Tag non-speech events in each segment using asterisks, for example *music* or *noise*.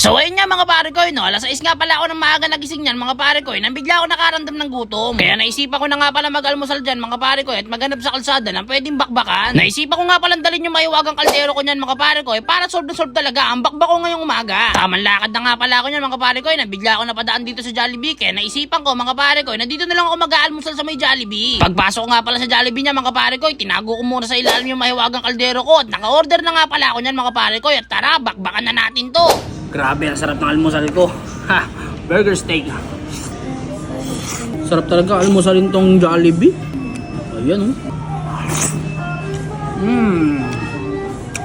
So ayun nga mga pare ko, no? alas 6 nga pala ako ng maaga nagising niyan mga pare ko, nang bigla ako nakaramdam ng gutom. Kaya naisipan ko na nga pala mag-almusal dyan mga pare ko at maghanap sa kalsada ng pwedeng bakbakan. Naisipan ko nga pala dalhin yung maiwagang kaldero ko niyan mga pare ko, eh, para solve na solve talaga ang bakbak ko ngayong umaga. Tamang lakad na nga pala ako niyan mga pare ko, nang bigla ako napadaan dito sa Jollibee, kaya naisipan ko mga pare ko, na dito na lang ako mag-aalmusal sa may Jollibee. Pagpasok ko nga pala sa Jollibee niya mga pare ko, tinago ko muna sa ilalim yung mahiwagang kaldero ko at naka-order na nga pala ako niyan mga pare ko, at tara, bakbakan na natin to. Grabe, ang sarap ng almusal ko. Ha, burger steak. Sarap talaga almusalin tong Jollibee. Ayan oh. Mmm.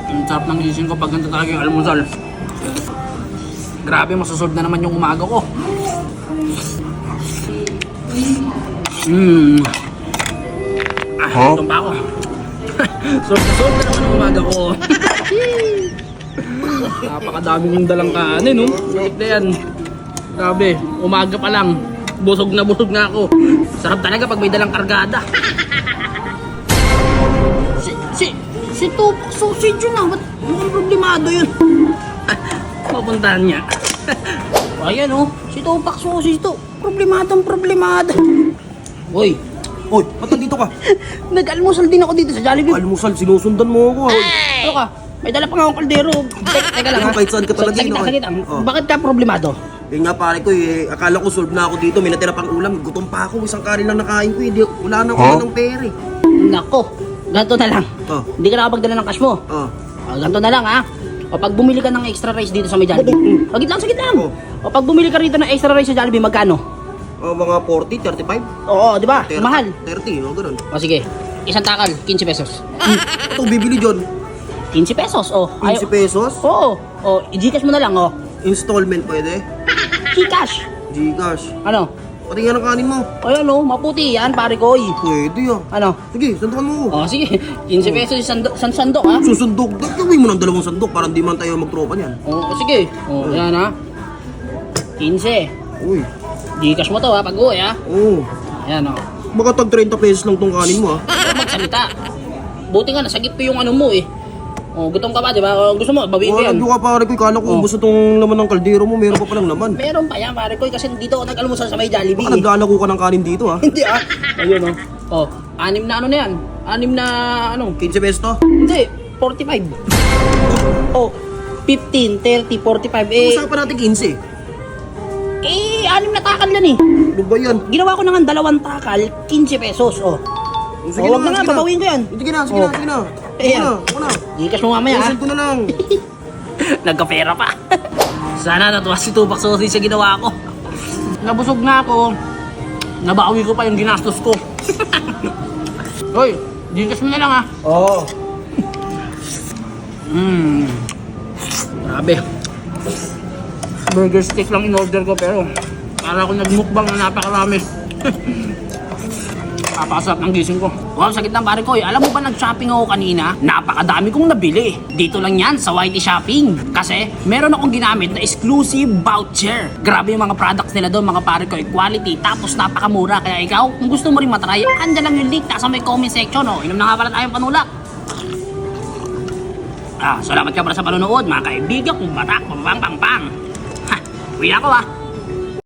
Ang sarap ng gising ko pag ganito talaga yung almusal. Grabe, masusod na naman yung umaga ko. Mmm. Ah, ako. *laughs* Sob na sob na naman ang umaga ko. *laughs* Napakadami yung dalang kanin, no? Sakit na yan. Grabe, umaga pa lang. Busog na busog na ako. Sarap talaga pag may dalang kargada. *laughs* si, si, si Tupac Sausage yun ah. Ba't mukhang problemado yun? *laughs* Papuntahan niya. *laughs* Ayan oh, si Tupac Sausage to. Problemadong problemado. Uy, Hoy, ba't nandito ka? nag-almusal din ako dito sa Jollibee. Almusal, sinusundan mo ako. Hoy. Ano ka? May dala pa nga akong kaldero. Teka, teka lang ha. Kahit saan ka talaga, lang. Oh. Bakit ka problemado? Yun nga pare ko eh, akala ko solve na ako dito, may natira pang ulam, gutom pa ako, isang kanin lang nakain ko, hindi, wala na ako ng pera eh. Nako, ganito na lang. Oh. Hindi ka nakapagdala ng cash mo. Oh, O, ganito na lang ha. O pag bumili ka ng extra rice dito sa may Jollibee. Sagit lang, sagit lang. Oh. O pag bumili ka rito ng extra rice sa Jollibee, magkano? oh mga 40, 35, Oo, di ba? 30, Mahal. 30, oh ganun. O sige, isang takal, 15 pesos. Ito, bibili dyan, 15 pesos, o. 15 pesos, Oo. O, i-gcash mo na lang, o. installment pwede, Gcash. Gcash. Ano? Pati nga ng kanin mo, O yan, o. Maputi yan, pare ko. pwede ah. Ano? Sige, sandukan mo ako. O, sige. 15 pesos isang sandok, isang sandok, ha? Susundok, gawin mo ng dalawang sandok para hindi man tayo magtropa niyan. O, sige. O, yan, ha? 15. Uy, Gcash mo to, ha? Pag uwi, ha? oh, Ayan, o. baka tag 30 pesos lang tong kanin mo ah. Huwag magsalita. Buti nga, nasagip ko yung ano mo, eh. O, gutom ka ba, di ba? O, gusto mo, bawiin ko Wala yan. ka pare ko, kala ko Oh. ubos na tong laman ng kaldero mo, meron pa palang laman. Meron pa yan, pare ko, eh, kasi dito ako nag-almusal sa may Jollibee. Baka nagdala ko ka ng kanin dito ah. *laughs* Hindi, ah. Ayun, o. O, anim na ano na yan? Anim na, ano? 15 pesos to. Hindi, 45. O, 15, 30, 45. Eh, Usapan natin 15. eh, anim na takal yan, eh. Ano ba yan? Ginawa ko na nga dalawang takal, 15 pesos, o. Sige O, wag na nga, babawiin ko yan. Sige na, sige Oh. na, sige na. Ayan. Ako na, ako na. Gcash mo mamaya, ha? Send ko na lang. *laughs* Nagkapera pa. *laughs* Sana natuwa si Tupac Sausage sa ginawa ko. Nabusog na ako. Nabawi ko pa yung ginastos ko. *laughs* Hoy, Gcash mo na lang ha. Oo. Mmm. Grabe. Burger steak lang in-order ko pero para ako nagmukbang na napakarami. Napakasarap ng gising ko. Wow, sakit ng pare ko. Alam mo ba nag-shopping ako kanina? Napakadami kong nabili. Dito lang yan sa Whitey Shopping. Kasi meron akong ginamit na exclusive voucher. Grabe yung mga products nila doon, mga pare ko. Quality, tapos napakamura. Kaya ikaw, kung gusto mo rin matry, andyan lang yung link. Nasa may comment section. Oh. Inom na nga pala tayong panulak. Ah, salamat ka pala sa panonood, mga kaibigan kong batak, pang pang pang. Ha, uwi ako ah.